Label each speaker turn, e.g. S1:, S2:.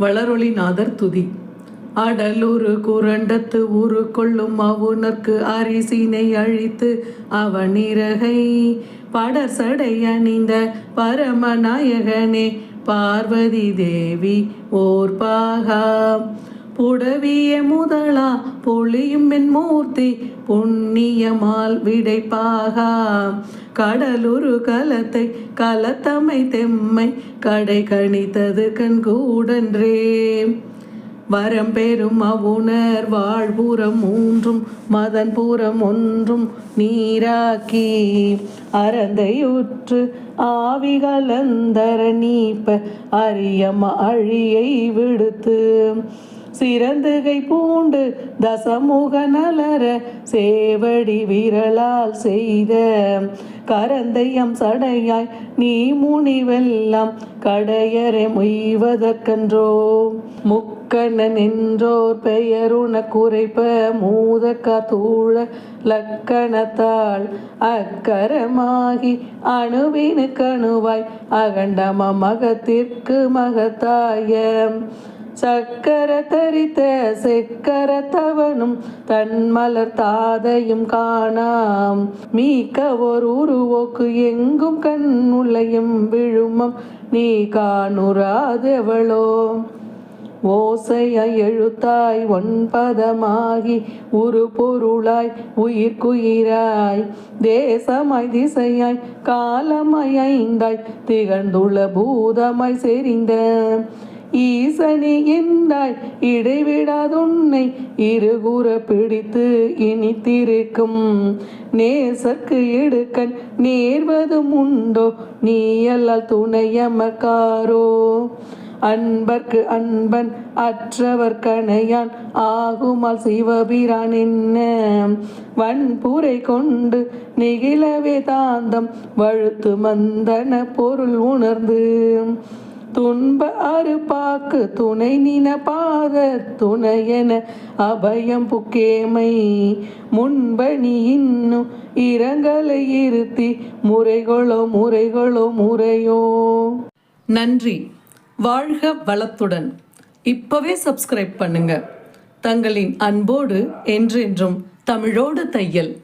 S1: வளரொளிநாதர் துதி. அடலூரு குரண்டத்து ஊரு கொள்ளும் அவுணர்க்கு அரிசினை அழித்து அவனிறகை படர் சடை அணிந்த பரமநாயகனே பார்வதி தேவி ஓர் பாகா. புடவிய முதலா பொழியும் என் மூர்த்தி புண்ணியமால் விடைப்பாகா. கடலுரு கலத்தை கலத்தமை தெம்மை கடை கணித்தது கண்கூடன்றே. வரம் பெறும் அவுணர் வாழ்புறம் மூன்றும் மதன்புறம் ஒன்றும் நீராக்கி. அறந்தையுற்று ஆவி கலந்தர நீப்ப அரியம அழியை விடுத்து. சிறந்துகை பூண்டு தசமுக நலர சேவடி விரலால் செய்த. கரந்தையம் சடையாய் நீ முனிவெல்லாம் கடையரை மொய்வதற்கன்றோ. முக்கண்ணன் என்றோர் பெயருன குறைப்ப மூதக்க தூழ லக்கணத்தாள் அக்கரமாகி அணுவினுக்கணுவாய் அகண்டம மகத்திற்கு மகத்தாயம் சக்கர தரித்த செக்கர தவனும் தன்மலர் தாதையும் காணாம். மீக்க ஒரு உருவோக்கு எங்கும் கண்ணுளையும் விழுமம். நீ காணுராதெவளோ ஓசைய எழுத்தாய் ஒன்பதமாகி உரு பொருளாய் உயிர்க்குயிராய். தேசமாய் திசையாய் காலமாய் ஐந்தாய். திகழ்ந்துள்ள பூதமாய் செறிந்த ஈசனி என்றாய். இடைவிடாதுன்னை இருகூற பிடித்து இனித்திருக்கும். நேசக்கு எடுக்கன் நேர்வதும் உண்டோ? நீ அல்லால் துணையமக்காரோ? அன்பர்க்கு அன்பன் அற்றவர் கணையான் ஆகுமால் சிவபிரான் என்ன? வன்புரை கொண்டு நெகிழவே தாந்தம் வழுத்து மந்தன பொருள் உணர்ந்து. துன்ப அறுப்பாக்கு துணை நின பாத துணையென அபயம் புக்கேமை. முன்பணி இன்னும் இரங்கலை இருத்தி முறைகளோ முறைகளோ முறையோ. நன்றி. வாழ்க வளத்துடன். இப்பவே சப்ஸ்கிரைப் பண்ணுங்க. தங்களின் அன்போடு என்றென்றும் தமிழோடு தையல்.